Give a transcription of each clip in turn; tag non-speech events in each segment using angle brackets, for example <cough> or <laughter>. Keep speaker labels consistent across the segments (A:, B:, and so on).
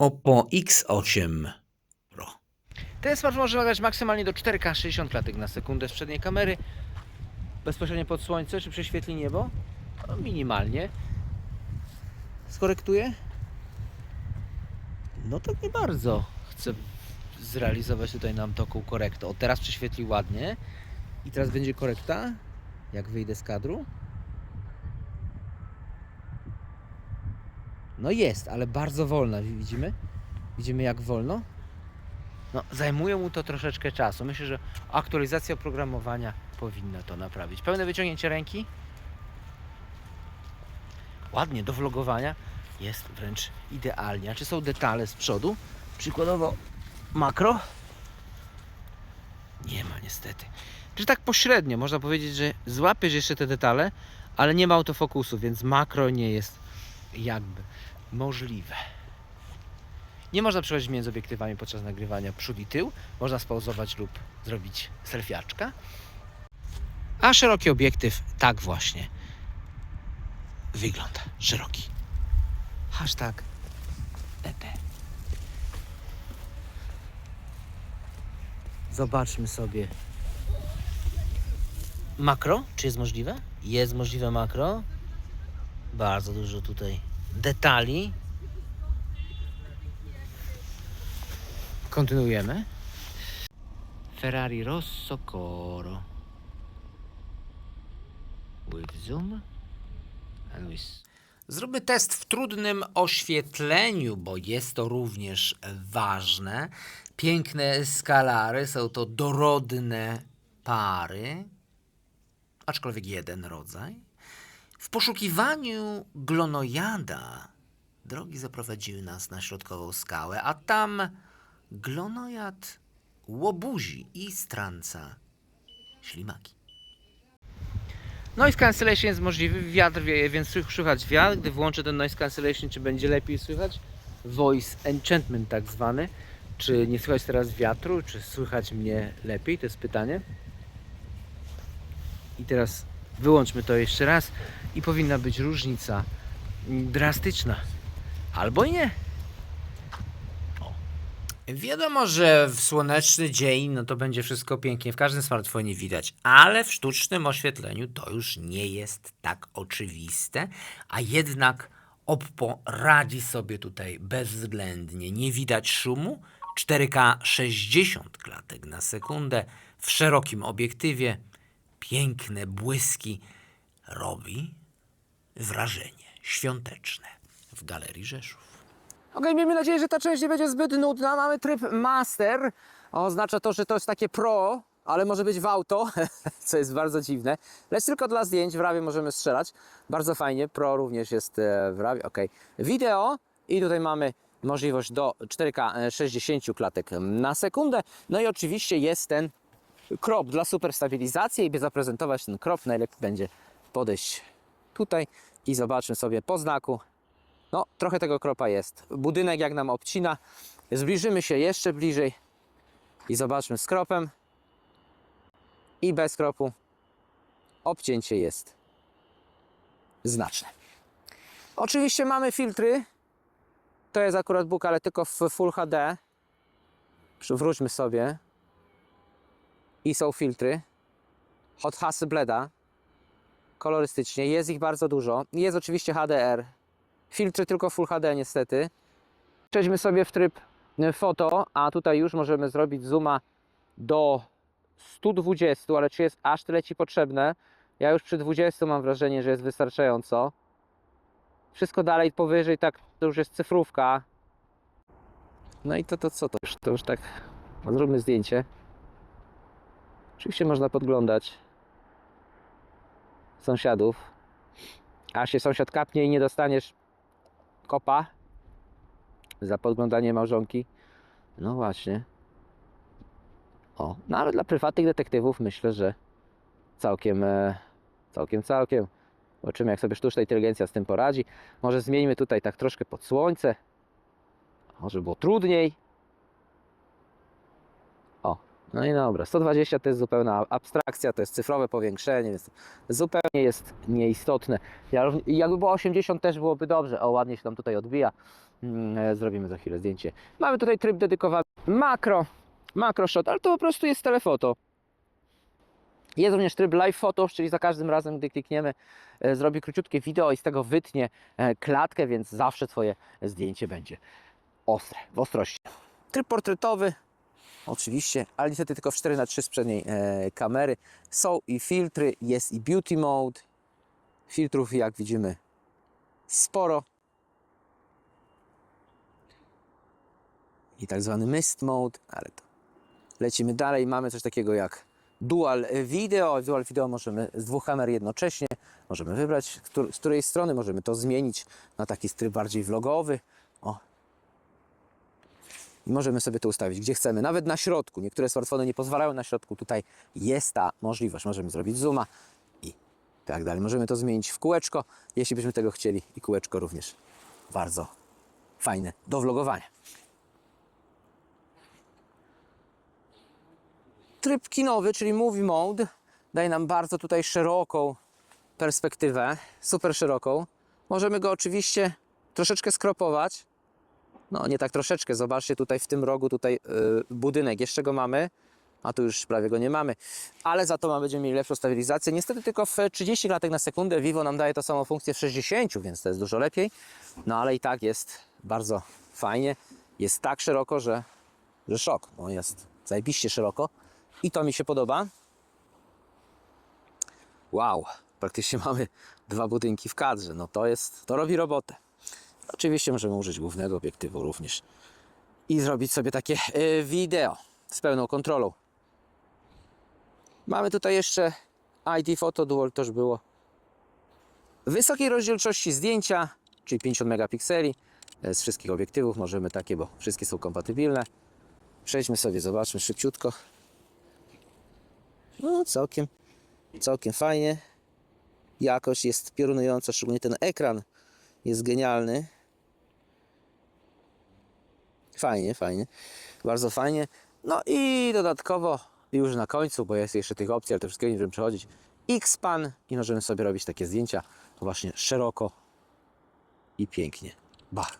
A: Oppo X8 Pro.
B: Ten smartfon może nagrać maksymalnie do 4K 60 klatek na sekundę z przedniej kamery. Bezpośrednio pod słońce, czy prześwietli niebo? No, minimalnie. Skorektuję? No tak nie bardzo. Chcę zrealizować tutaj nam taką korektę. O, teraz prześwietli ładnie. I teraz będzie korekta. Jak wyjdę z kadru. No jest, ale bardzo wolna. Widzimy? Widzimy jak wolno? No, zajmuje mu to troszeczkę czasu. Myślę, że aktualizacja oprogramowania powinna to naprawić. Pełne wyciągnięcie ręki. Ładnie do vlogowania jest wręcz idealnie. A czy są detale z przodu? Przykładowo makro? Nie ma niestety. Czy tak pośrednio można powiedzieć, że złapiesz jeszcze te detale, ale nie ma autofokusu, więc makro nie jest jakby możliwe. Nie można przechodzić między obiektywami podczas nagrywania przód i tył. Można spauzować lub zrobić selfiaczka. A szeroki obiektyw tak właśnie wygląda. Szeroki. Hashtag ET. Zobaczmy sobie makro. Czy jest możliwe? Jest możliwe makro. Bardzo dużo tutaj detali. Kontynuujemy. Ferrari Rosso Coro. With zoom and with... Zróbmy test w trudnym oświetleniu, bo jest to również ważne. Piękne skalary, są to dorodne pary, aczkolwiek jeden rodzaj. W poszukiwaniu glonojada drogi zaprowadziły nas na środkową skałę, a tam glonojad łobuzi i stranca ślimaki. Noise cancellation jest możliwy, wiatr wieje, więc słych- słychać wiatr. Gdy włączę ten noise cancellation, czy będzie lepiej słychać? Voice enchantment tak zwany. Czy nie słychać teraz wiatru, czy słychać mnie lepiej? To jest pytanie. I teraz wyłączmy to jeszcze raz i powinna być różnica drastyczna. Albo nie. Wiadomo, że w słoneczny dzień no to będzie wszystko pięknie w każdym smartfonie widać, ale w sztucznym oświetleniu to już nie jest tak oczywiste, a jednak Oppo radzi sobie tutaj bezwzględnie. Nie widać szumu, 4K 60 klatek na sekundę w szerokim obiektywie, piękne błyski robi wrażenie świąteczne w Galerii Rzeszów. Okej, miejmy nadzieję, że ta część nie będzie zbyt nudna. Mamy tryb Master. Oznacza to, że to jest takie Pro, ale może być w auto, <laughs> co jest bardzo dziwne. Lecz tylko dla zdjęć w rawie możemy strzelać. Bardzo fajnie. Pro również jest e, w rawie. Okej. Wideo i tutaj mamy możliwość do 4K 60 klatek na sekundę. No i oczywiście jest ten krop dla super stabilizacji i by zaprezentować ten krop najlepiej będzie podejść tutaj i zobaczmy sobie po znaku no, trochę tego kropa jest. Budynek jak nam obcina. Zbliżymy się jeszcze bliżej i zobaczmy z kropem i bez kropu. Obcięcie jest znaczne. Oczywiście mamy filtry. To jest akurat Bóg, ale tylko w Full HD. Przywróćmy sobie. I są filtry. Hot Hasselblada. Kolorystycznie. Jest ich bardzo dużo. Jest oczywiście HDR. Filtry tylko Full HD niestety. Przejdźmy sobie w tryb y, foto, a tutaj już możemy zrobić zooma do 120, ale czy jest aż tyle Ci potrzebne? Ja już przy 20 mam wrażenie, że jest wystarczająco. Wszystko dalej powyżej, tak to już jest cyfrówka. No i to, to co to już? To już tak, zróbmy zdjęcie. Oczywiście można podglądać sąsiadów. A się sąsiad kapnie i nie dostaniesz kopa za podglądanie małżonki. No właśnie. O, no ale dla prywatnych detektywów myślę, że całkiem, e, całkiem, całkiem. Zobaczymy, jak sobie sztuczna inteligencja z tym poradzi. Może zmieńmy tutaj tak troszkę pod słońce. Może było trudniej. No i dobra. 120 to jest zupełna abstrakcja, to jest cyfrowe powiększenie, więc zupełnie jest nieistotne. Ja, jakby było 80 też byłoby dobrze. O, ładnie się tam tutaj odbija. Mm, e, Zrobimy za chwilę zdjęcie. Mamy tutaj tryb dedykowany makro, makro shot, ale to po prostu jest telefoto. Jest również tryb live photo, czyli za każdym razem, gdy klikniemy, e, zrobi króciutkie wideo i z tego wytnie e, klatkę, więc zawsze Twoje zdjęcie będzie ostre, w ostrości. Tryb portretowy, oczywiście, ale niestety tylko w 4 na 3 z przedniej e, kamery. Są i filtry, jest i beauty mode. Filtrów, jak widzimy, sporo. I tak zwany mist mode, ale to lecimy dalej. Mamy coś takiego jak dual video. Dual video możemy z dwóch kamer jednocześnie. Możemy wybrać, z której strony możemy to zmienić na taki tryb bardziej vlogowy. I możemy sobie to ustawić gdzie chcemy, nawet na środku. Niektóre smartfony nie pozwalają na środku. Tutaj jest ta możliwość. Możemy zrobić zooma i tak dalej. Możemy to zmienić w kółeczko, jeśli byśmy tego chcieli. I kółeczko również bardzo fajne do vlogowania. Tryb kinowy, czyli movie mode, daje nam bardzo tutaj szeroką perspektywę, super szeroką. Możemy go oczywiście troszeczkę skropować. No nie tak troszeczkę, zobaczcie tutaj w tym rogu tutaj yy, budynek, jeszcze go mamy, a tu już prawie go nie mamy. Ale za to mamy, będziemy mieli lepszą stabilizację. Niestety tylko w 30 klatek na sekundę Vivo nam daje tą samą funkcję w 60, więc to jest dużo lepiej. No ale i tak jest bardzo fajnie. Jest tak szeroko, że, że szok. No jest zajebiście szeroko. I to mi się podoba. Wow, praktycznie <laughs> mamy dwa budynki w kadrze. No to jest, to robi robotę. Oczywiście możemy użyć głównego obiektywu również i zrobić sobie takie y, wideo z pełną kontrolą. Mamy tutaj jeszcze ID Photo Dual, już było. Wysokiej rozdzielczości zdjęcia, czyli 50 megapikseli e, z wszystkich obiektywów. Możemy takie, bo wszystkie są kompatybilne. Przejdźmy sobie, zobaczmy szybciutko. No, całkiem, całkiem fajnie. Jakość jest piorunująca, szczególnie ten ekran jest genialny. Fajnie, fajnie. Bardzo fajnie. No i dodatkowo już na końcu, bo jest jeszcze tych opcji, ale to wszystkiego nie będziemy przechodzić. X-Pan i możemy sobie robić takie zdjęcia właśnie szeroko i pięknie. Bach.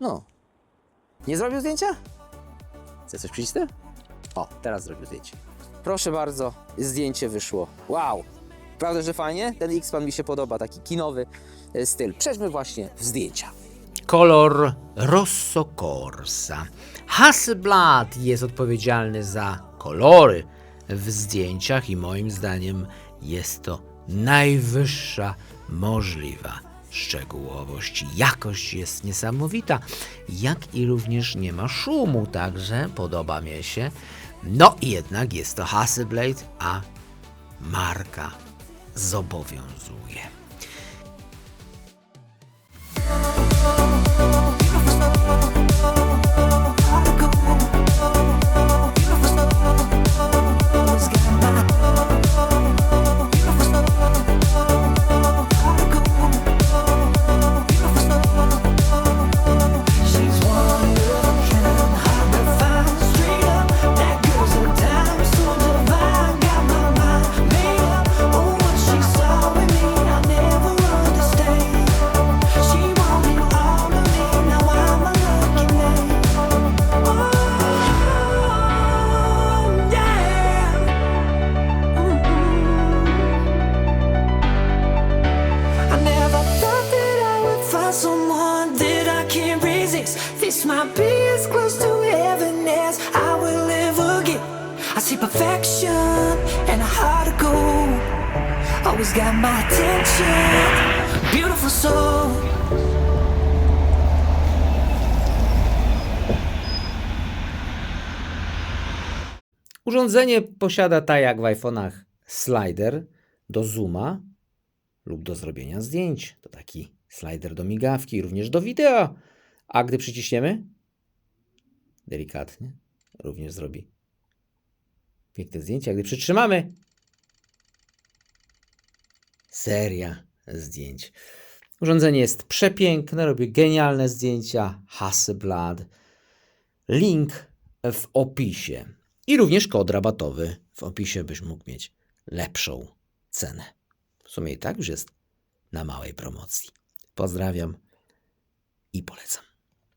B: No. Nie zrobił zdjęcia? Chce coś przycisnę? O, teraz zrobił zdjęcie. Proszę bardzo, zdjęcie wyszło. Wow! Prawda, że fajnie? Ten X-Pan mi się podoba, taki kinowy e, styl. Przejdźmy właśnie w zdjęcia.
C: Kolor Rosso Corsa. Hasselblad jest odpowiedzialny za kolory w zdjęciach i moim zdaniem jest to najwyższa możliwa szczegółowość. Jakość jest niesamowita, jak i również nie ma szumu, także podoba mi się. No i jednak jest to Hasselblad, a marka zobowiązuje.
D: See perfection and a heart of gold. Always got my attention. Beautiful soul.
C: Urządzenie posiada, tak jak w iPhone'ach, slider do zooma lub do zrobienia zdjęć. To taki slider do migawki, również do wideo. A gdy przyciśniemy, delikatnie, również zrobi piękne zdjęcia. Gdy przytrzymamy, seria zdjęć. Urządzenie jest przepiękne, robi genialne zdjęcia. Hasselblad. Link w opisie. I również kod rabatowy w opisie, byś mógł mieć lepszą cenę. W sumie i tak już jest na małej promocji. Pozdrawiam.
B: i polecam.